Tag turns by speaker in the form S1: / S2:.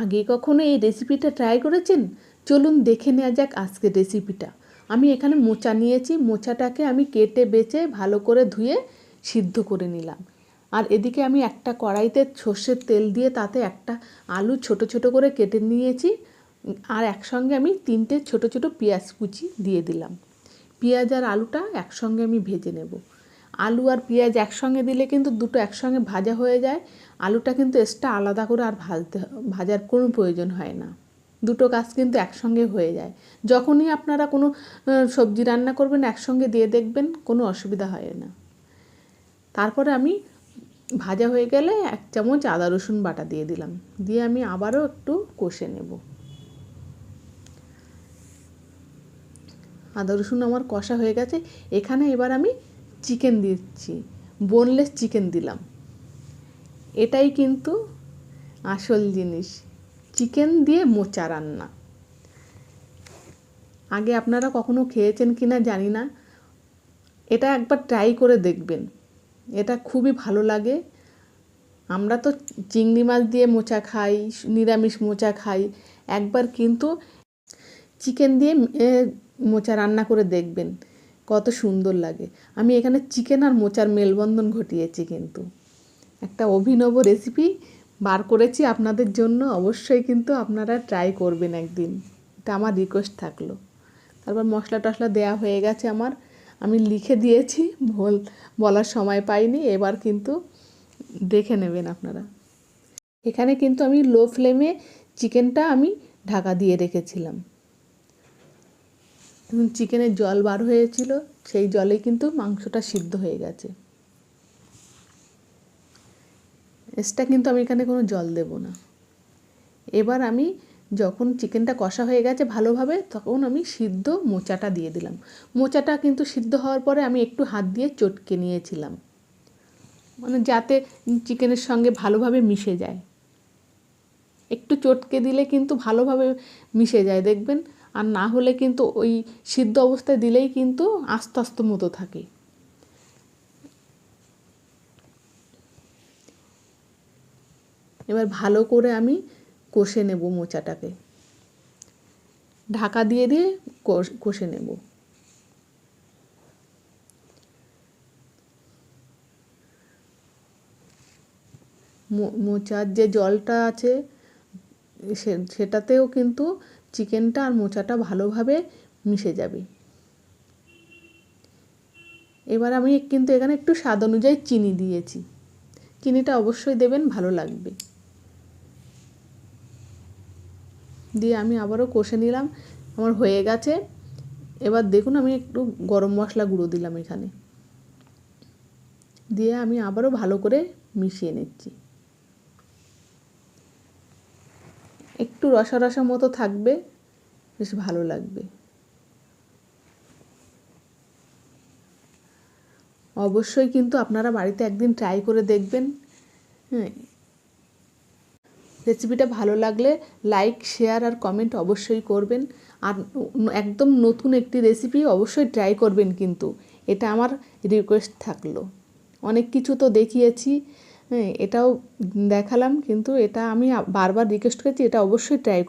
S1: আগে কখনো এই রেসিপিটা ট্রাই করেছেন? চলুন দেখে নেওয়া যাক আজকের রেসিপিটা আমি এখানে মোচা নিয়েছি, মোচাটাকে আমি কেটে বেছে ভালো করে ধুয়ে সিদ্ধ করে নিলাম। আর এদিকে আমি একটা কড়াইতে সর্ষের তেল দিয়ে তাতে একটা আলু ছোট ছোট করে কেটে নিয়েছি। আর একসঙ্গে আমি তিনটে ছোট ছোট পেঁয়াজ কুচি দিয়ে দিলাম। পেঁয়াজ আর আলুটা একসঙ্গে আমি ভেজে নেব। আলু আর পেঁয়াজ একসঙ্গে দিলে কিন্তু দুটো একসঙ্গে ভাজা হয়ে যায়। আলুটা কিন্তু এক্সট্রা আলাদা করে আর ভাজতে ভাজার কোনো প্রয়োজন হয় না। দুটো কাজ কিন্তু একসঙ্গে হয়ে যায়। যখনই আপনারা কোনো সবজি রান্না করবেন একসঙ্গে দিয়ে দেখবেন, কোনো অসুবিধা হয় না। তারপরে আমি ভাজা হয়ে গেলে এক চামচ আদা রসুন বাটা দিয়ে দিলাম। দিয়ে আমি আবারও একটু কষে নেব। আদা রসুন আমার কষা হয়ে গেছে। এখানে এবার আমি চিকেন দিচ্ছি বোনলেস চিকেন দিলাম। এটাই কিন্তু আসল জিনিস। চিকেন দিয়ে মোচা রান্না। আগে আপনারা কখনো খেয়েছেন কি না জানি না। এটা একবার ট্রাই করে দেখবেন। এটা খুবই ভালো লাগে। আমরা তো চিংড়ি মাছ দিয়ে মোচা খাই, নিরামিষ মোচা খাই। একবার কিন্তু চিকেন দিয়ে মোচা রান্না করে দেখবেন। কত সুন্দর লাগে। আমি এখানে চিকেন আর মোচার মেলবন্ধন ঘটিয়েছি কিন্তু। একটা অভিনব রেসিপি বার করেছি আপনাদের জন্য, অবশ্যই কিন্তু আপনারা ট্রাই করবেন একদিন। এটা আমার রিকোয়েস্ট থাকল। তারপর মশলা টশলা দেয়া হয়ে গেছে আমার। আমি লিখে দিয়েছি, ভুল বলার সময় পাইনি, এবার কিন্তু দেখে নেবেন আপনারা। এখানে কিন্তু আমি লো ফ্লেমে চিকেনটা আমি ঢাকা দিয়ে রেখেছিলাম। এবং চিকেনের জল বার হয়েছিল, সেই জলে কিন্তু মাংসটা সিদ্ধ হয়ে গেছে। এক্সট্রা কিন্তু আমি এখানে কোনো জল দেব না। এবার আমি যখন চিকেনটা কষা হয়ে গেছে ভালোভাবে, তখন আমি সিদ্ধ মোচাটা দিয়ে দিলাম। মোচাটা কিন্তু সিদ্ধ হওয়ার পরে আমি একটু হাত দিয়ে চটকে নিয়েছিলাম। মানে যাতে চিকেনের সঙ্গে ভালোভাবে মিশে যায়। একটু চটকে দিলে কিন্তু ভালোভাবে মিশে যায়, দেখবেন? আর না হলে কিন্তু ওই সিদ্ধ অবস্থায় দিলেই কিন্তু আস্তে আস্তে মতো থাকে। এবার ভালো করে আমি কষে নেব মোচাটাকে। ঢাকা দিয়ে দিয়ে কষে নেব। মোচার যে জলটা আছে সেটাতেও কিন্তু চিকেনটা আর মোচাটা ভালোভাবে মিশে যাবে। এবার আমি কিন্তু এখানে একটু স্বাদ অনুযায়ী চিনি দিয়েছি। চিনিটা অবশ্যই দেবেন, ভালো লাগবে। দিয়ে আমি আবারও কষে নিলাম, আমার হয়ে গেছে। এবার দেখুন আমি একটু গরম মশলা গুঁড়ো দিলাম এখানে। দিয়ে আমি আবারও ভালো করে মিশিয়ে নিচ্ছি। একটু রসা রসা মতো থাকবে, বেশ ভালো লাগবে। অবশ্যই কিন্তু আপনারা বাড়িতে একদিন ট্রাই করে দেখবেন। হ্যাঁ। রেসিপিটা ভালো লাগলে লাইক শেয়ার আর কমেন্ট অবশ্যই করবেন। আর একদম নতুন একটি রেসিপি অবশ্যই ট্রাই করবেন কিন্তু। এটা আমার রিকোয়েস্ট থাকল। অনেক কিছু তো দেখিয়েছি। হ্যাঁ এটাও দেখালাম কিন্তু এটা আমি বারবার রিকোয়েস্ট করেছি এটা অবশ্যই ট্রাই